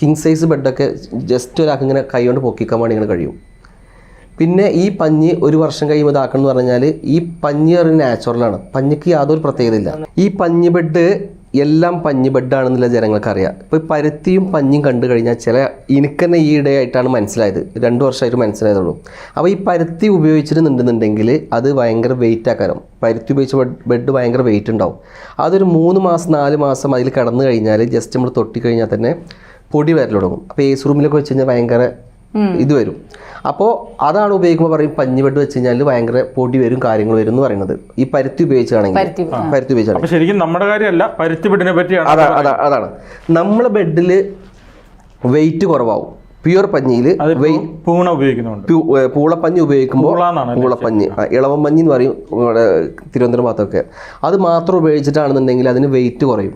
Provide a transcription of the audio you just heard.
King size ബെഡൊക്കെ just ഒരാൾക്ക് ഇങ്ങനെ കൈകൊണ്ട് പൊക്കിക്കാൻ വേണ്ടി ഇങ്ങനെ കഴിയും. പിന്നെ ഈ പഞ്ഞി ഒരു വർഷം കഴിയുമ്പോൾ ഇതാക്കണം എന്ന് പറഞ്ഞാൽ ഈ പഞ്ഞി ഒരു നാച്ചുറലാണ് പഞ്ഞിക്ക് യാതൊരു പ്രത്യേകതയില്ല. ഈ പഞ്ഞി ബെഡ് എല്ലാം പഞ്ഞി ബെഡാണെന്നുള്ള ജനങ്ങൾക്കറിയാം. ഇപ്പോൾ പരുത്തിയും പഞ്ഞിയും കണ്ടു കഴിഞ്ഞാൽ ചില എനിക്ക് തന്നെ ഈയിടെ ഇടയായിട്ടാണ് മനസ്സിലായത്. രണ്ട് വർഷമായിട്ട് മനസ്സിലായതുള്ളൂ. അപ്പോൾ ഈ പരുത്തി ഉപയോഗിച്ചിരുന്നുണ്ടെന്നുണ്ടെങ്കിൽ അത് ഭയങ്കര വെയിറ്റ് ആക്കാരം പരുത്തി ഉപയോഗിച്ച ബെഡ് ഭയങ്കര വെയിറ്റ് ഉണ്ടാവും. അതൊരു മൂന്ന് മാസം നാല് മാസം അതിൽ കടന്നു കഴിഞ്ഞാൽ ജസ്റ്റ് നമ്മൾ തൊട്ടി കഴിഞ്ഞാൽ തന്നെ പൊടി വരൽ തുടങ്ങും. അപ്പോൾ സി റൂമിലൊക്കെ വെച്ച് കഴിഞ്ഞാൽ ഭയങ്കര ഇത് വരും. അപ്പോൾ അതാണ് ഉപയോഗിക്കുമ്പോൾ പറയും പഞ്ഞി ബെഡ് വെച്ച് കഴിഞ്ഞാൽ ഭയങ്കര പൊടി വരും കാര്യങ്ങൾ വരും എന്ന് പറയുന്നത്. ഈ പരുത്തി ഉപയോഗിച്ചാണെങ്കിൽ. പരുത്തി ഉപയോഗിച്ചാണ് ശരിക്കും നമ്മുടെ കാര്യമല്ല പരുത്തിപ്പെട്ടിനെ പറ്റിയാണ് അതാ അതാ അതാണ്. നമ്മളെ ബെഡിൽ വെയിറ്റ് കുറവാവും. പ്യുവർ പഞ്ഞിയിൽ പൂണ ഉപയോഗിക്കുന്നുണ്ട്. പൂളപ്പഞ്ഞി ഉപയോഗിക്കുമ്പോൾ പൂളപ്പഞ്ഞി. ഇളവൻ പഞ്ഞി എന്ന് പറയും തിരുവനന്തപുരം ഭാഗത്തൊക്കെ അത് മാത്രം ഉപയോഗിച്ചിട്ടാണെന്നുണ്ടെങ്കിൽ അതിന് വെയിറ്റ് കുറയും.